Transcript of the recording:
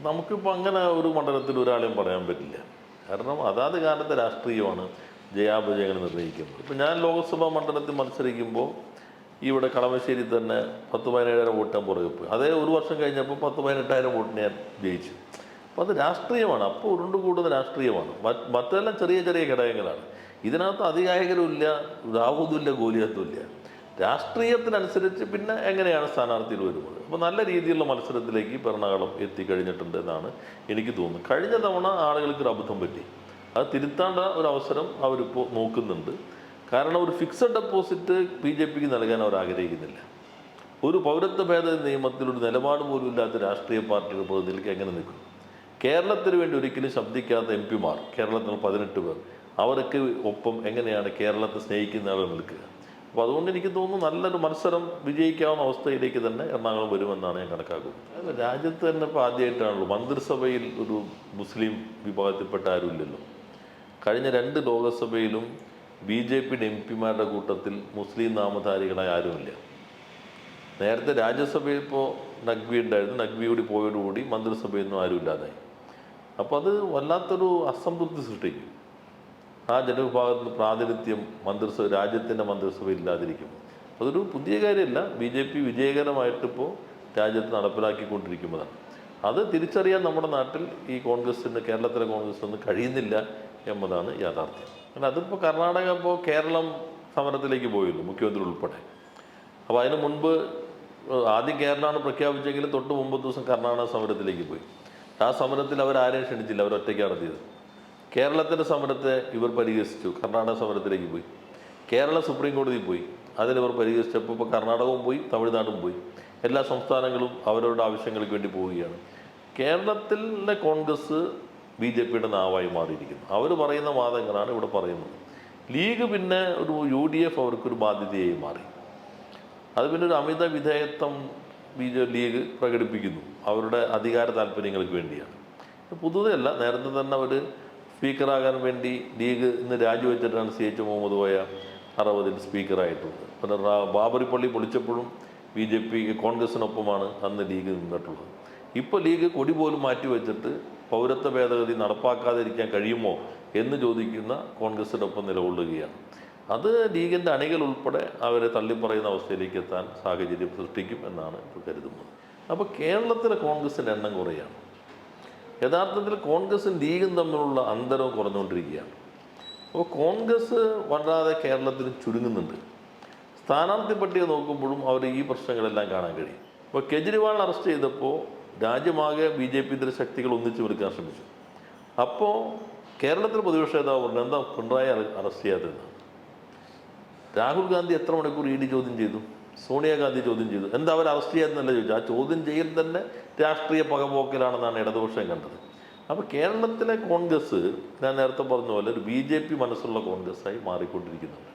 നമുക്കിപ്പോൾ അങ്ങനെ ഒരു മണ്ഡലത്തിൽ ഒരാളെയും പറയാൻ പറ്റില്ല. കാരണം അതാത് കാലത്തെ രാഷ്ട്രീയമാണ് ജയാപജയങ്ങൾ നിർണയിക്കുന്നത് ഇപ്പം ഞാൻ ലോക്സഭാ മണ്ഡലത്തിൽ മത്സരിക്കുമ്പോൾ ഇവിടെ കളമശ്ശേരി തന്നെ പത്ത് പതിനേഴായിരം വോട്ട് ഞാൻ പുറകെ പോയി. അതേ ഒരു വർഷം കഴിഞ്ഞപ്പോൾ പത്ത് പതിനെട്ടായിരം വോട്ടിന് ഞാൻ ജയിച്ചു. അപ്പോൾ അത് രാഷ്ട്രീയമാണ്. അപ്പോൾ ഉരുണ്ട് കൂടുന്ന രാഷ്ട്രീയമാണ്. മറ്റ് മറ്റെല്ലാം ചെറിയ ചെറിയ ഘടകങ്ങളാണ്. ഇതിനകത്ത് അധികായകരുമില്ല രാഹുതുമില്ല ഗോലിയത്തുമില്ല. രാഷ്ട്രീയത്തിനനുസരിച്ച് പിന്നെ എങ്ങനെയാണ് സ്ഥാനാർത്ഥികൾ വരുന്നത്? അപ്പോൾ നല്ല രീതിയിലുള്ള മത്സരത്തിലേക്ക് ഭരണകാലം എത്തിക്കഴിഞ്ഞിട്ടുണ്ട് എന്നാണ് എനിക്ക് തോന്നുന്നത്. കഴിഞ്ഞ തവണ ആളുകൾക്ക് ഒരു അബദ്ധം പറ്റി. അത് തിരുത്താണ്ട ഒരു അവസരം അവരിപ്പോൾ നോക്കുന്നുണ്ട്. കാരണം ഒരു ഫിക്സഡ് ഡെപ്പോസിറ്റ് ബി ജെ പിക്ക് നൽകാൻ അവർ ആഗ്രഹിക്കുന്നില്ല. ഒരു പൗരത്വ ഭേദഗതി നിയമത്തിൽ ഒരു നിലപാട് പോലും ഇല്ലാത്ത രാഷ്ട്രീയ പാർട്ടികൾ പ്രതിനിധിക്ക് എങ്ങനെ നിൽക്കും? കേരളത്തിന് വേണ്ടി ഒരിക്കലും ശബ്ദിക്കാത്ത എം പിമാർ കേരളത്തിൽ പതിനെട്ട് പേർ അവർക്ക് ഒപ്പം എങ്ങനെയാണ് കേരളത്തെ സ്നേഹിക്കുന്ന ആളുകൾ നിൽക്കുക? അപ്പോൾ അതുകൊണ്ട് എനിക്ക് തോന്നുന്നു നല്ലൊരു മത്സരം വിജയിക്കാവുന്ന അവസ്ഥയിലേക്ക് തന്നെ എറണാകുളം വരുമെന്നാണ് ഞാൻ കണക്കാക്കുന്നത്. രാജ്യത്ത് തന്നെ ഇപ്പോൾ ആദ്യമായിട്ടാണല്ലോ. മന്ത്രിസഭയിൽ ഒരു മുസ്ലിം വിഭാഗത്തിൽപ്പെട്ട ആരുമില്ലല്ലോ. കഴിഞ്ഞ രണ്ട് ലോകസഭയിലും ബി ജെ പിയുടെ എം പിമാരുടെ കൂട്ടത്തിൽ മുസ്ലിം നാമധാരികളായ ആരുമില്ല. നേരത്തെ രാജ്യസഭയിൽ ഇപ്പോൾ നഗ്വി ഉണ്ടായിരുന്നു. നഗ്വി കൂടി പോയതോടുകൂടി മന്ത്രിസഭയിൽ നിന്നും ആരുമില്ലാതായി. അപ്പോൾ അത് വല്ലാത്തൊരു അസംതൃപ്തി സൃഷ്ടിക്കും. ആ ജനവിഭാഗത്തിന് പ്രാതിനിധ്യം മന്ത്രിസഭ രാജ്യത്തിന്റെ മന്ത്രിസഭ ഇല്ലാതിരിക്കും. അതൊരു പുതിയ കാര്യമല്ല. ബി ജെ പി വിജയകരമായിട്ടിപ്പോൾ രാജ്യത്ത് നടപ്പിലാക്കിക്കൊണ്ടിരിക്കുന്നതാണ് അത് തിരിച്ചറിയാൻ നമ്മുടെ നാട്ടിൽ ഈ കോൺഗ്രസിന് കേരളത്തിലെ കോൺഗ്രസിന് കഴിയുന്നില്ല എന്നതാണ് യാഥാർത്ഥ്യം. കാരണം അതിപ്പോൾ കർണാടക ഇപ്പോൾ കേരളം സമരത്തിലേക്ക് പോയിരുന്നു മുഖ്യമന്ത്രി ഉൾപ്പെടെ. അപ്പോൾ അതിന് മുൻപ് ആദ്യം കേരളമാണ് പ്രഖ്യാപിച്ചെങ്കിലും തൊട്ട് മുമ്പ് ദിവസം കർണാടക സമരത്തിലേക്ക് പോയി. ആ സമരത്തിൽ അവർ ആരെയും ക്ഷണിച്ചില്ല അവർ ഒറ്റയ്ക്ക് നടത്തിയത്. കേരളത്തിന്റെ സമരത്തെ ഇവർ പരിഹസിച്ചു. കർണാടക സമരത്തിലേക്ക് പോയി. കേരള സുപ്രീം കോടതിയിൽ പോയി. അതിലിവർ പരിഹസിച്ചപ്പോൾ ഇപ്പോൾ കർണാടകവും പോയി തമിഴ്നാടും പോയി. എല്ലാ സംസ്ഥാനങ്ങളും അവരവരുടെ ആവശ്യങ്ങൾക്ക് വേണ്ടി പോവുകയാണ്. കേരളത്തിലെ കോൺഗ്രസ് ബി ജെ പിയുടെ നാവായി മാറിയിരിക്കുന്നു. അവർ പറയുന്ന വാദങ്ങളാണ് ഇവിടെ പറയുന്നത്. ലീഗ് പിന്നെ ഒരു യു ഡി എഫ് അവർക്കൊരു ബാധ്യതയായി മാറി. അത് പിന്നെ ഒരു അമിത വിധേയത്വം ബി ജെ ലീഗ് പ്രകടിപ്പിക്കുന്നു. അവരുടെ അധികാര താല്പര്യങ്ങൾക്ക് വേണ്ടിയാണ്. പുതുതല്ല നേരത്തെ തന്നെ അവർ സ്പീക്കറാകാൻ വേണ്ടി ലീഗ് ഇന്ന് രാജിവെച്ചിട്ടാണ് സി എച്ച് മുഹമ്മദ് കോയ അറുപതിൽ സ്പീക്കറായിട്ടുള്ളത് റാ- ബാബറി പള്ളി പൊളിച്ചപ്പോഴും ബി ജെ പി കോൺഗ്രസിനൊപ്പമാണ് അന്ന് ലീഗ് നിന്നിട്ടുള്ളത്. ഇപ്പോൾ ലീഗ് കൊടി പോലും മാറ്റിവെച്ചിട്ട് പൗരത്വ ഭേദഗതി നടപ്പാക്കാതിരിക്കാൻ കഴിയുമോ എന്ന് ചോദിക്കുന്ന കോൺഗ്രസിനൊപ്പം നിലകൊള്ളുകയാണ്. അത് ലീഗിന്റെ അണികൾ ഉൾപ്പെടെ അവരെ തള്ളിപ്പറയുന്ന അവസ്ഥയിലേക്ക് എത്താൻ സാഹചര്യം സൃഷ്ടിക്കും എന്നാണ് ഇപ്പോൾ കരുതുന്നത്. അപ്പോൾ കേരളത്തിലെ കോൺഗ്രസിന്റെ എണ്ണം കുറയാണ്. യഥാർത്ഥത്തിൽ കോൺഗ്രസും ലീഗും തമ്മിലുള്ള അന്തരവും കുറഞ്ഞുകൊണ്ടിരിക്കുകയാണ്. അപ്പോൾ കോൺഗ്രസ് വളരാതെ കേരളത്തിൽ ചുരുങ്ങുന്നുണ്ട്. സ്ഥാനാർത്ഥി പട്ടിക നോക്കുമ്പോഴും അവർ ഈ പ്രശ്നങ്ങളെല്ലാം കാണാൻ കഴിയും. അപ്പോൾ കെജ്രിവാൾ അറസ്റ്റ് ചെയ്തപ്പോൾ രാജ്യമാകെ ബി ജെ പി ഇതര ശക്തികൾ ഒന്നിച്ചു വിളിക്കാൻ ശ്രമിച്ചു. അപ്പോൾ കേരളത്തിൽ പ്രതിപക്ഷ നേതാവ് പറഞ്ഞു എന്താ പിണറായി അറ- അറസ്റ്റ് ചെയ്യാത്തതെന്ന് രാഹുൽ ഗാന്ധി എത്ര മണിക്കൂർ ഇ ഡി ചോദ്യം ചെയ്തു? സോണിയാഗാന്ധി ചോദ്യം ചെയ്തു. എന്താ അവർ അറസ്റ്റ് ചെയ്യാതെന്നല്ല ചോദിച്ചു ആ ചോദ്യം ചെയ്യൽ തന്നെ രാഷ്ട്രീയ പകപോക്കലാണെന്നാണ് ഇടതുപക്ഷം കണ്ടത്. അപ്പോൾ കേരളത്തിലെ കോൺഗ്രസ് ഞാൻ നേരത്തെ പറഞ്ഞ പോലെ ഒരു ബി ജെ പി മനസ്സുള്ള കോൺഗ്രസ്സായി മാറിക്കൊണ്ടിരിക്കുന്നുണ്ട്.